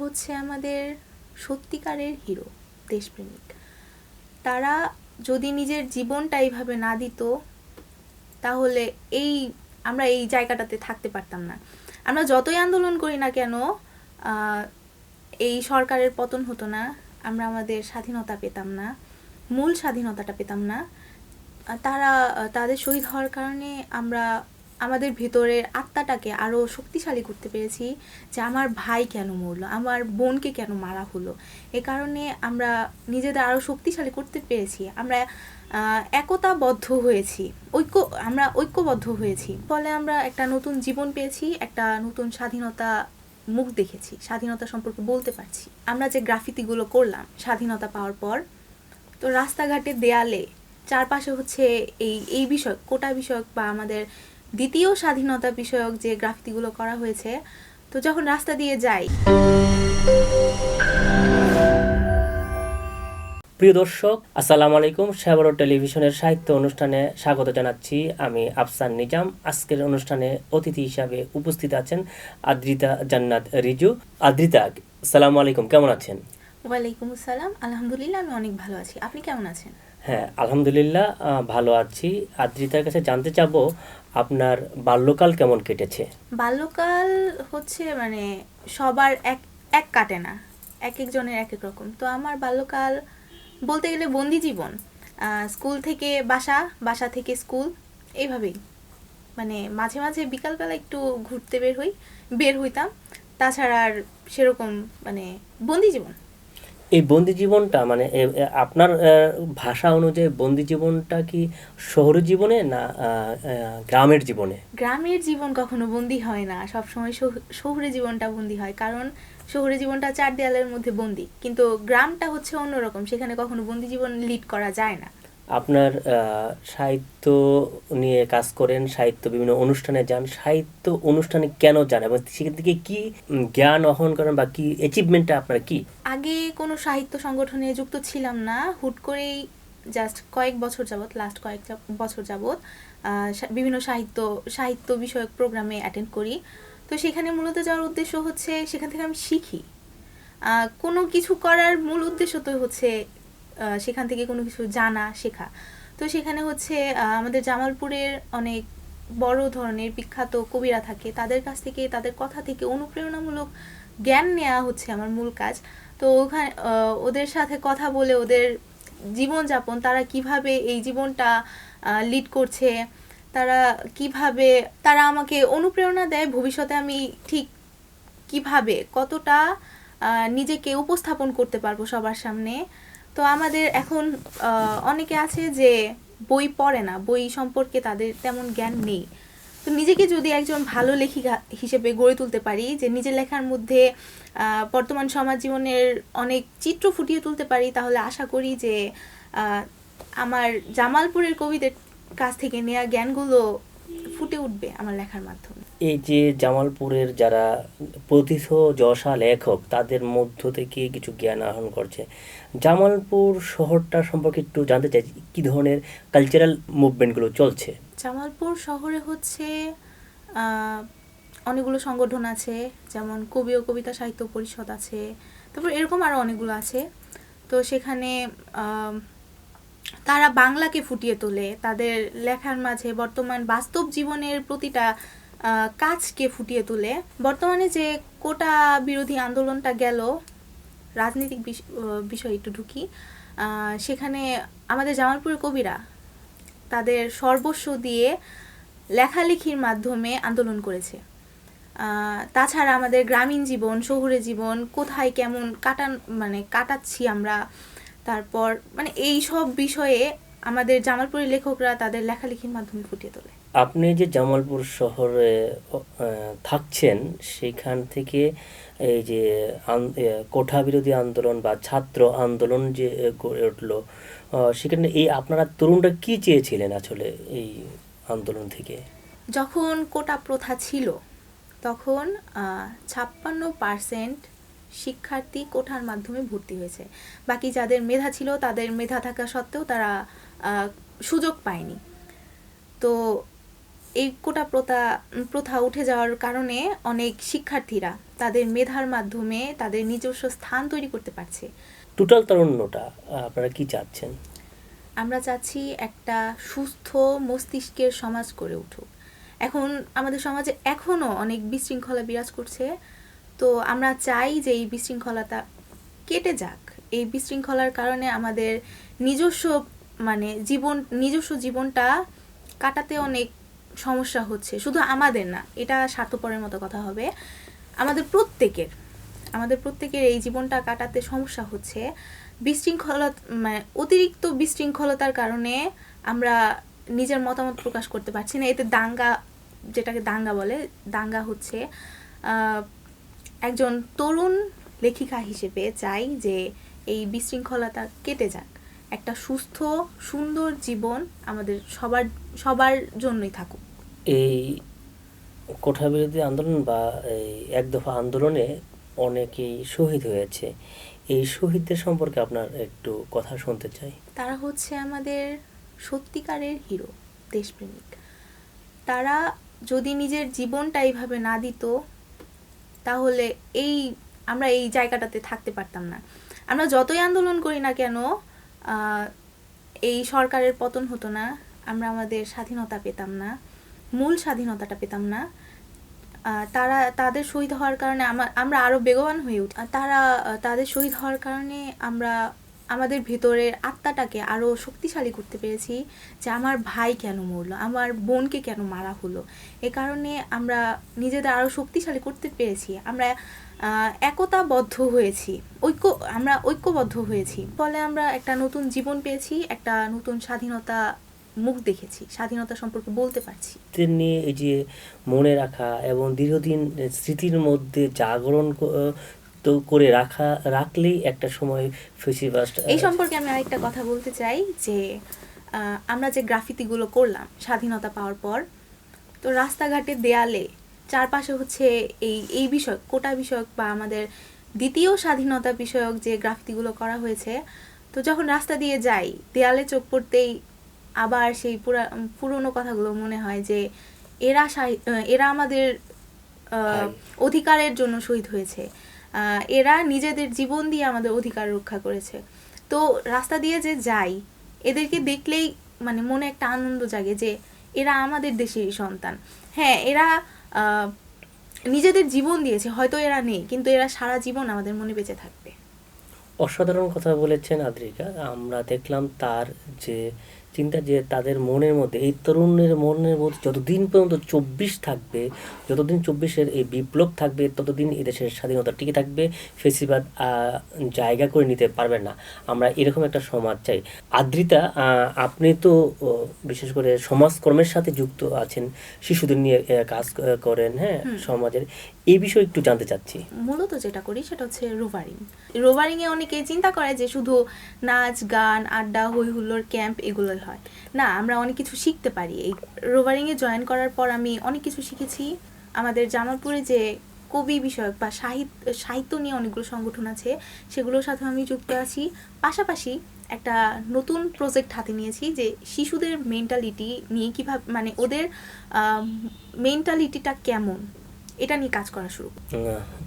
হচ্ছে আমাদের সত্যিকারের হিরো, দেশপ্রেমিক। তারা যদি নিজের জীবনটা এইভাবে না দিত, তাহলে এই, আমরা এই জায়গাটাতে থাকতে পারতাম না। আমরা যতই আন্দোলন করি না কেন এই সরকারের পতন হতো না, আমরা আমাদের স্বাধীনতা পেতাম না, মূল স্বাধীনতাটা পেতাম না। তারা, তাদের শহীদ হওয়ার কারণে আমরা আমাদের ভেতরের আত্মাটাকে আরও শক্তিশালী করতে পেরেছি যে আমার ভাই কেন মরলো, আমার বোনকে কেন মারা হলো। এ কারণে আমরা নিজেদের আরও শক্তিশালী করতে পেরেছি। আমরা একতাবদ্ধ হয়েছি, ঐক্য, আমরা ঐক্যবদ্ধ হয়েছি। ফলে আমরা একটা নতুন জীবন পেয়েছি, একটা নতুন স্বাধীনতা মুখ দেখেছি, স্বাধীনতা সম্পর্কে বলতে পারছি। আমরা যে গ্রাফিতিগুলো করলাম স্বাধীনতা পাওয়ার পর, তো রাস্তাঘাটে দেয়ালে চারপাশে হচ্ছে এই এই বিষয় কোটা বিষয়ক বা আমাদের দ্বিতীয় স্বাধীনতা বিষয়ক যে গ্রাফিতিগুলো করা হয়েছে তো যখন রাস্তা দিয়ে যাই। প্রিয় দর্শক আসসালামু আলাইকুম। শ্যাবরো টেলিভিশনের সাহিত্য অনুষ্ঠানে স্বাগত জানাচ্ছি আমি আফসান নিজাম। আজকের অনুষ্ঠানে অতিথি হিসাবে উপস্থিত আছেন আদ্রিতা জান্নাত রিজু। আদ্রিতা আসসালামু আলাইকুম কেমন আছেন? ওয়ালাইকুম আসসালাম। আলহামদুলিল্লাহ আমি অনেক ভালো আছি। আপনি কেমন আছেন? হ্যাঁ আলহামদুলিল্লাহ ভালো আছি। আদ্রিতার কাছে জানতে চাবো, আপনার বাল্যকাল কেমন কেটেছে? বাল্যকাল হচ্ছে মানে সবার এক এক কাটে না, এক একজনের এক এক রকম। তো আমার বাল্যকাল বলতে গেলে বন্দি জীবন। স্কুল থেকে বাসা বাসা থেকে স্কুল, এইভাবেই। মানে মাঝে মাঝে বিকালবেলা একটু ঘুরতে বের হই, বের হইতাম। তাছাড়া আর সেরকম মানে বন্দি জীবন। এই বন্দি জীবনটা মানে আপনার ভাষা অনুযায়ী বন্দি জীবনটা কি শহরের জীবনে না গ্রামের জীবনে? গ্রামের জীবন কখনো বন্দি হয় না। সব সময় শহুরে জীবনটা বন্দি হয়। কারণ শহুরে জীবনটা চার দেয়ালের মধ্যে বন্দি। কিন্তু গ্রামটা হচ্ছে অন্যরকম। সেখানে কখনো বন্দি জীবন লিড করা যায় না। আপনার সাহিত্য নিয়ে কাজ করেন, সাহিত্য বিভিন্ন অনুষ্ঠানে যান, সাহিত্য অনুষ্ঠানে কেন যান এবং সেখান থেকে কি জ্ঞান অহন করেন বা কি অ্যাচিভমেন্টটা আপনার কি? আগে কোনো সাহিত্য সংগঠনে যুক্ত ছিলাম না। হুট করেই জাস্ট কয়েক বছর যাবৎ লাস্ট কয়েক বছর যাবৎ বিভিন্ন সাহিত্য সাহিত্য বিষয়ক প্রোগ্রামে অ্যাটেন্ড করি। তো সেখানে মূলত যাওয়ার উদ্দেশ্য হচ্ছে, সেখান থেকে আমি শিখি। কোনো কিছু করার মূল উদ্দেশ্য তো হচ্ছে সেখান থেকে কোনো কিছু জানা, শেখা। তো সেখানে হচ্ছে আমাদের জামালপুরের অনেক বড় ধরনের বিখ্যাত কবিরা থাকে। তাদের কাছ থেকে, তাদের কথা থেকে অনুপ্রেরণামূলক জ্ঞান নেওয়া হচ্ছে আমার মূল কাজ। তো ওখানে ওদের সাথে কথা বলে, ওদের জীবনযাপন, তারা কীভাবে এই জীবনটা লিড করছে, তারা কীভাবে, তারা আমাকে অনুপ্রেরণা দেয় ভবিষ্যতে আমি ঠিক কীভাবে, কতটা নিজেকে উপস্থাপন করতে পারব সবার সামনে। তো আমাদের এখন অনেকে আছে যে বই পড়ে না, বই সম্পর্কে তাদের তেমন জ্ঞান নেই। তো নিজেকে যদি একজন ভালো লেখিকা হিসেবে গড়ে তুলতে পারি, যে নিজের লেখার মধ্যে বর্তমান সমাজ জীবনের অনেক চিত্র ফুটিয়ে তুলতে পারি, তাহলে আশা করি যে আমার জামালপুরের কবিদের কাছ থেকে নেওয়া জ্ঞানগুলো ফুটে উঠবে আমার লেখার মাধ্যমে। এই যে জামালপুরের যারা প্রথিত যশা লেখক তাদের মধ্য থেকে কিছু জ্ঞান আহরণ করছে। জামালপুর শহরটা সম্পর্কে একটু জানতে চাই কি ধরনের কালচারাল মুভমেন্টগুলো চলছে? জামালপুর শহরে হচ্ছে অনেকগুলো সংগঠন আছে যেমন কবি ও কবিতা সাহিত্য পরিষদ আছে তারপর এরকম আরও অনেকগুলো আছে। তো সেখানে তারা বাংলাকে ফুটিয়ে তোলে, তাদের লেখার মাঝে বর্তমান বাস্তব জীবনের প্রতিটা কাজকে ফুটিয়ে তোলে। বর্তমানে যে কোটা বিরোধী আন্দোলনটা গেল, রাজনৈতিক বিষয়ে একটু ঢুকি সেখানে আমাদের জামালপুরের কবিরা তাদের সর্বস্ব দিয়ে লেখালেখির মাধ্যমে আন্দোলন করেছে। তাছাড়া আমাদের গ্রামীণ জীবন, শহুরে জীবন, কোথায় কেমন কাটান মানে কাটাচ্ছি আমরা তারপর মানে এই সব বিষয়ে আমাদের জামালপুরের লেখকরা তাদের লেখালেখির মাধ্যমে ফুটিয়ে তোলে। আপনি যে জামালপুর শহরে থাকছেন সেখান থেকে এই যে কোঠা বিরোধী আন্দোলন বা ছাত্র আন্দোলন যে গড়ে উঠল সেখানে এই আপনারা তরুণরা কি চেয়েছিলেন আসলে এই আন্দোলন থেকে? যখন কোটা প্রথা ছিল তখন ছাপ্পান্ন পার্সেন্ট শিক্ষার্থী কোঠার মাধ্যমে ভর্তি হয়েছে। বাকি যাদের মেধা ছিল তাদের মেধা থাকা সত্ত্বেও তারা সুযোগ পায়নি। তো এই কোটা প্রথা প্রথা উঠে যাওয়ার কারণে অনেক শিক্ষার্থীরা তাদের মেধার মাধ্যমে তাদের নিজস্ব স্থান তৈরি করতে পারছে। টোটাল তারুণ্যটা আপনারা কি চাচ্ছেন? আমরা চাচ্ছি একটা সুস্থ মস্তিষ্কের সমাজ করে উঠুক। এখন আমাদের সমাজে এখনও অনেক বিশৃঙ্খলা বিরাজ করছে। তো আমরা চাই যে এই বিশৃঙ্খলাটা কেটে যাক। এই বিশৃঙ্খলার কারণে আমাদের নিজস্ব মানে জীবন, নিজস্ব জীবনটা কাটাতে অনেক সমস্যা হচ্ছে। শুধু আমাদের না, এটা স্বার্থপরের মতো কথা হবে। আমাদের প্রত্যেকের আমাদের প্রত্যেকের এই জীবনটা কাটাতে সমস্যা হচ্ছে। বিশৃঙ্খলা মানে অতিরিক্ত বিশৃঙ্খলতার কারণে আমরা নিজের মতামত প্রকাশ করতে পারছি না। এতে দাঙ্গা, যেটাকে দাঙ্গা বলে, দাঙ্গা হচ্ছে একজন তরুণ লেখিকা হিসেবে চাই যে এই বিশৃঙ্খলতা কেটে যাক। একটা সুস্থ সুন্দর জীবন আমাদের সবার সবার জন্যই থাকুক। এই কোঠা বিরোধী আন্দোলন বা এই এক দফা আন্দোলনে অনেকেই শহীদ হয়েছে। এই শহীদদের সম্পর্কে আপনার একটু কথা শুনতে চাই। তারা হচ্ছে আমাদের সত্যিকারের হিরো দেশপ্রেমিক। তারা যদি নিজের জীবনটা এইভাবে না দিত তাহলে এই, আমরা এই জায়গাটাতে থাকতে পারতাম না। আমরা যতই আন্দোলন করি না কেন এই সরকারের পতন হতো না, আমরা আমাদের স্বাধীনতা পেতাম না, মূল স্বাধীনতাটা পেতাম না। তারা, তাদের শহীদ হওয়ার কারণে আমার আরও বেগবান হয়ে উঠি, তারা, তাদের শহীদ হওয়ার কারণে আমরা আমাদের ভেতরের আত্মাটাকে আরও শক্তিশালী করতে পেরেছি যে আমার ভাই কেন মরলো, আমার বোনকে কেন মারা হলো। এ কারণে আমরা নিজেদের আরও শক্তিশালী করতে পেরেছি। আমরা একতাবদ্ধ হয়েছি, ঐক্য, আমরা ঐক্যবদ্ধ হয়েছি। ফলে আমরা একটা নতুন জীবন পেয়েছি, একটা নতুন স্বাধীনতা মুখ দেখেছি, স্বাধীনতা সম্পর্কে বলতে পারছি। নিয়ে এই যে মনে রাখা এবং দীর্ঘদিন স্মৃতির মধ্যে জাগরণ তো করে রাখা রাখলেই একটা সময় ফেসিবাস্ট এই সম্পর্কে আমি আরেকটা কথা বলতে চাই যে আমরা যে গ্রাফিতিগুলো করলাম স্বাধীনতা পাওয়ার পর তো রাস্তাঘাটে দেয়ালে চারপাশে হচ্ছে এই এই বিষয় কোটা বিষয়ক বা আমাদের দ্বিতীয় স্বাধীনতা বিষয়ক যে গ্রাফিতিগুলো করা হয়েছে তো যখন রাস্তা দিয়ে যাই দেয়ালে চোখ পড়তেই আবার সেই পুরা পুরনো কথাগুলো মনে হয় যে এরা এরা আমাদের আহ, অধিকারের জন্য শহীদ হয়েছে। এরা নিজেদের জীবন দিয়ে আমাদের অধিকার রক্ষা করেছে। তো রাস্তা দিয়ে যে যাই, এদেরকে দেখলেই মানে মনে একটা আনন্দ জাগে যে এরা আমাদের দেশেরই সন্তান। হ্যাঁ এরা নিজেদের জীবন দিয়েছে, হয়তো এরা নেই, কিন্তু এরা সারা জীবন আমাদের মনে বেঁচে থাকবে। অসাধারণ কথা বলেছেন আদ্রিকা। আমরা দেখলাম তার যে চিন্তা যে তাদের মনের মধ্যে এই তরুণের মনের মধ্যে যতদিন পর্যন্ত চব্বিশ থাকবে যতদিন চব্বিশের এই বিপ্লব থাকবে ততদিন এই দেশের স্বাধীনতা টিকে থাকবে ফেসিবাদ জায়গা করে নিতে পারবে না। আমরা এরকম একটা সমাজ চাই। আদ্রিতা আপনি তো বিশেষ করে সমাজকর্মের সাথে যুক্ত আছেন শিশুদের নিয়ে কাজ করেন হ্যাঁ সমাজের। এই বিষয়ে একটু জানতে চাচ্ছি। মূলত যেটা করি সেটা হচ্ছে রোভারিং। রোভারিং এ অনেকে চিন্তা করে যে শুধু নাচ গান আড্ডা হই হুল্লোড় ক্যাম্প এগুলোই হয়। না, আমরা অনেক কিছু শিখতে পারি। এই রোভারিংয়ে জয়েন করার পর আমি অনেক কিছু শিখেছি। আমাদের জামালপুরে যে কবি বিষয়ক বা সাহিত্য সাহিত্য নিয়ে অনেকগুলো সংগঠন আছে, সেগুলোর সাথে আমি যুক্ত আছি। পাশাপাশি একটা নতুন প্রজেক্ট হাতে নিয়েছি যে শিশুদের মেন্টালিটি নিয়ে কীভাবে মানে ওদের মেন্টালিটিটা কেমন? এটা নিয়ে কাজ করা শুরু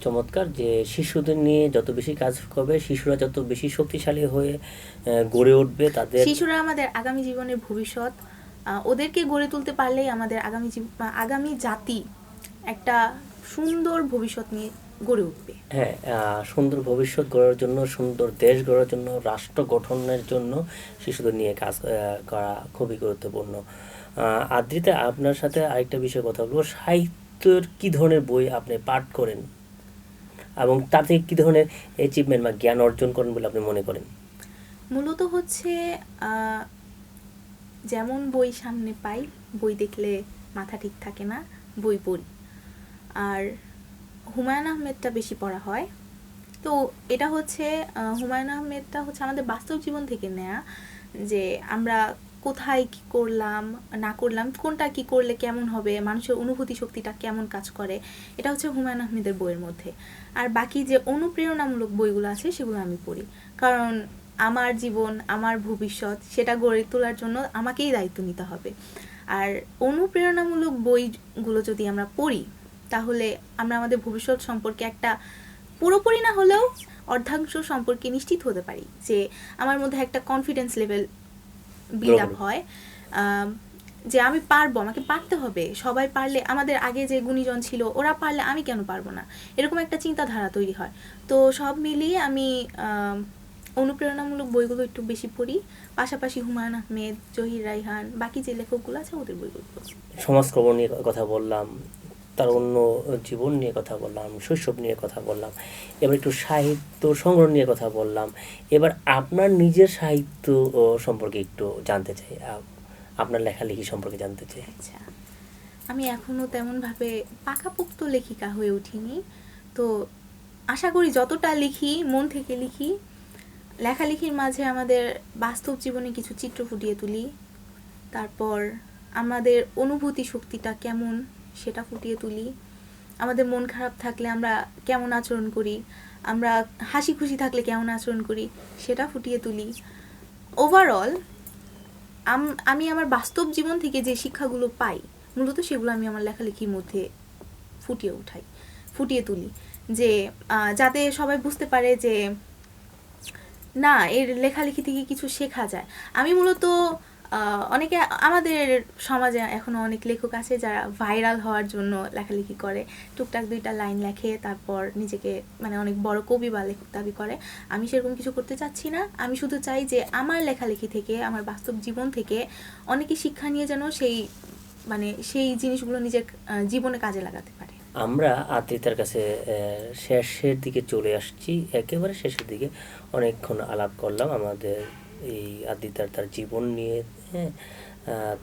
চমৎকার যে শিশুদের নিয়ে যত বেশি কাজ করবে শিশুরা যত বেশি শক্তিশালী হয়ে গড়ে উঠবে তাদের শিশুরা আমাদের আগামী জীবনের ভবিষ্যৎ ওদেরকে গড়ে তুলতে পারলেই আমাদের আগামী আগামী জাতি একটা সুন্দর ভবিষ্যৎ নিয়ে গড়ে উঠবে। হ্যাঁ সুন্দর ভবিষ্যৎ গড়ার জন্য সুন্দর দেশ গড়ার জন্য রাষ্ট্র গঠনের জন্য শিশুদের নিয়ে কাজ করা খুবই গুরুত্বপূর্ণ। আদ্রিতা আপনার সাথে আরেকটা বিষয়ে কথা বলব। সাহিত্যের কি ধরনের বই আপনি পাঠ করেন? এবং তার থেকে কি ধরনের অ্যাচিভমেন্ট বা জ্ঞান অর্জন করেন বলে আপনি মনে করেন? মূলত হচ্ছে যেমন বই সামনে পাই, বই দেখলে মাথা ঠিক থাকে না, বই পড়ি। আর হুমায়ুন আহমেদটা বেশি পড়া হয়। তো এটা হচ্ছে হুমায়ুন আহমেদটা হচ্ছে আমাদের বাস্তব জীবন থেকে নেয়া যে আমরা কোথায় কি করলাম, না করলাম, কোনটা কি করলে কেমন হবে, মানুষের অনুভূতি শক্তিটা কেমন কাজ করে, এটা হচ্ছে হুমায়ুন আহমেদের বইয়ের মধ্যে। আর বাকি যে অনুপ্রেরণামূলক বইগুলো আছে, সেগুলো আমি পড়ি। কারণ আমার জীবন, আমার ভবিষ্যৎ, সেটা গড়ে তোলার জন্য আমাকেই দায়িত্ব নিতে হবে। আর অনুপ্রেরণামূলক বইগুলো যদি আমরা পড়ি, তাহলে আমরা আমাদের ভবিষ্যৎ সম্পর্কে একটা পুরোপুরি না হলেও অর্ধাংশ সম্পর্কে নিশ্চিত হতে পারি যে আমার মধ্যে একটা কনফিডেন্স লেভেল বিল্ড আপ হয় যে আমি পারব আমাকে পারতে হবে। সবাই পারলে আমাদের আগে যে গুণীজন ছিল ওরা পারলে আমি কেন পারব না? এরকম একটা চিন্তাধারা তৈরি হয়। তো সব মিলিয়ে আমি অনুপ্রেরণামূলক বইগুলো একটু বেশি পড়ি। পাশাপাশি হুমায়ুন আহমেদ জহির রাইহান বাকি যে লেখকগুলো আছে ওদের বইগুলো সমাজকর্ম নিয়ে কথা বললাম তার অন্য জীবন নিয়ে কথা বললাম, শৈশব নিয়ে কথা বললাম, এবার একটু সাহিত্য সংগ্রহ নিয়ে কথা বললাম। এবার আপনার নিজের সাহিত্য সম্পর্কে একটু জানতে চাই। আপনার লেখালেখি সম্পর্কে জানতে চাই। আচ্ছা। আমি এখনও তেমনভাবে পাকাপোক্ত লেখিকা হয়ে উঠিনি। তো আশা করি যতটা লিখি, মন থেকে লিখি, লেখালেখির মাঝে আমাদের বাস্তব জীবনে কিছু চিত্র ফুটিয়ে তুলি। তারপর আমাদের অনুভূতি শক্তিটা কেমন সেটা ফুটিয়ে তুলি। আমাদের মন খারাপ থাকলে আমরা কেমন আচরণ করি? আমরা হাসি খুশি থাকলে কেমন আচরণ করি? সেটা ফুটিয়ে তুলি। ওভারঅল আমি আমার বাস্তব জীবন থেকে যে শিক্ষাগুলো পাই, মূলত সেগুলো আমি আমার লেখালেখির মধ্যে ফুটিয়ে উঠাই, ফুটিয়ে তুলি। যে যাতে সবাই বুঝতে পারে যে, না, এর লেখালেখি থেকে কিছু শেখা যায়। আমি মূলত অনেকে আমাদের সমাজে এখনও অনেক লেখক আছে যারা ভাইরাল হওয়ার জন্য লেখালেখি করে। টুকটাক দুইটা লাইন লেখে, তারপর নিজেকে মানে অনেক বড় কবি বা লেখক দাবি করে। আমি সেরকম কিছু করতে চাচ্ছি না। আমি শুধু চাই যে আমার লেখালেখি থেকে, আমার বাস্তব জীবন থেকে অনেকে শিক্ষা নিয়ে যেন সেই মানে সেই জিনিসগুলো নিজের জীবনে কাজে লাগাতে পারে। আমরা আদ্রিতার কাছে শেষের দিকে চলে আসছি। একেবারে শেষের দিকে অনেকক্ষণ আলাপ করলাম আমাদের এই আদ্রিতার তার জীবন নিয়ে হ্যাঁ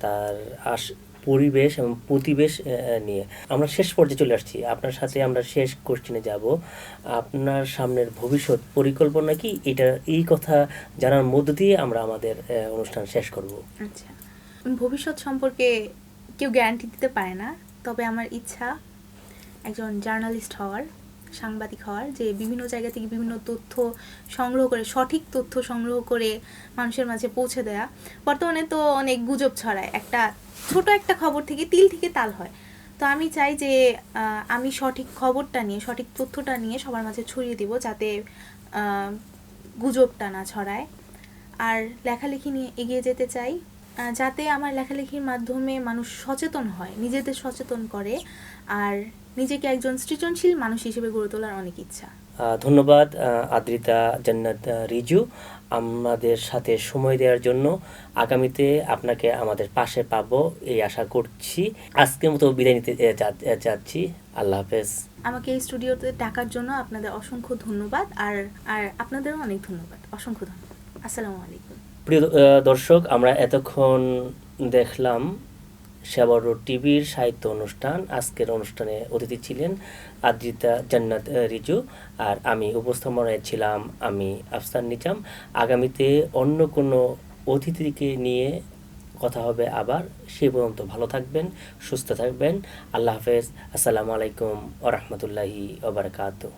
তার আস, পরিবেশ এবং প্রতিবেশ নিয়ে। আমরা শেষ পর্যায়ে চলে আসছি। আপনার সাথে আমরা শেষ কোশ্চেনে যাব। আপনার সামনের ভবিষ্যৎ পরিকল্পনা কি? এটা, এই কথা জানার মধ্য দিয়ে আমরা আমাদের অনুষ্ঠান শেষ করব। আচ্ছা। ভবিষ্যৎ সম্পর্কে কেউ গ্যারান্টি দিতে পারে না। তবে আমার ইচ্ছা একজন জার্নালিস্ট হওয়ার। সাংবাদিক হওয়ার, যে বিভিন্ন জায়গা থেকে বিভিন্ন তথ্য সংগ্রহ করে, সঠিক তথ্য সংগ্রহ করে মানুষের মাঝে পৌঁছে দেয়া। বর্তমানে তো অনেক গুজব ছড়ায়। একটা ছোট একটা খবর থেকে তিল থেকে তাল হয়। তো আমি চাই যে আমি সঠিক খবরটা নিয়ে, সঠিক তথ্যটা নিয়ে সবার মাঝে ছড়িয়ে দিব যাতে গুজবটা না ছড়ায়। আর লেখালেখি নিয়ে এগিয়ে যেতে চাই। যাতে আমার লেখালেখির মাধ্যমে মানুষ সচেতন হয় নিজেদের সচেতন করে আর নিজেকে একজন সৃজনশীল মানুষ হিসেবে গড়ে তোলার অনেক ইচ্ছা। ধন্যবাদ আদ্রিতা জান্নাত রিজু। আমাদের সাথে সময় দেওয়ার জন্য আগামীতে আপনাকে আমাদের পাশে পাবো এই আশা করছি। আজকের মতো বিদায় নিতে চাচ্ছি আল্লাহ হাফেজ। আমাকে এই স্টুডিওতে ডাকার জন্য আপনাদের অসংখ্য ধন্যবাদ আর আর আপনাদেরও অনেক ধন্যবাদ। অসংখ্য ধন্যবাদ। আসসালামু আলাইকুম। প্রিয় দর্শক, আমরা এতক্ষণ দেখলাম সেবার টিভির সাহিত্য অনুষ্ঠান। আজকের অনুষ্ঠানে অতিথি ছিলেন আদ্রিতা জান্নাত রিজু। আর আমি উপস্থাপনায় ছিলাম আমি, আফসান নিজাম। আগামীতে অন্য কোনো অতিথিকে নিয়ে কথা হবে আবার। সে পর্যন্ত ভালো থাকবেন, সুস্থ থাকবেন। আল্লাহ হাফেজ। আসসালামু আলাইকুম ওরহমতুল্লাহি ওবরাকাতু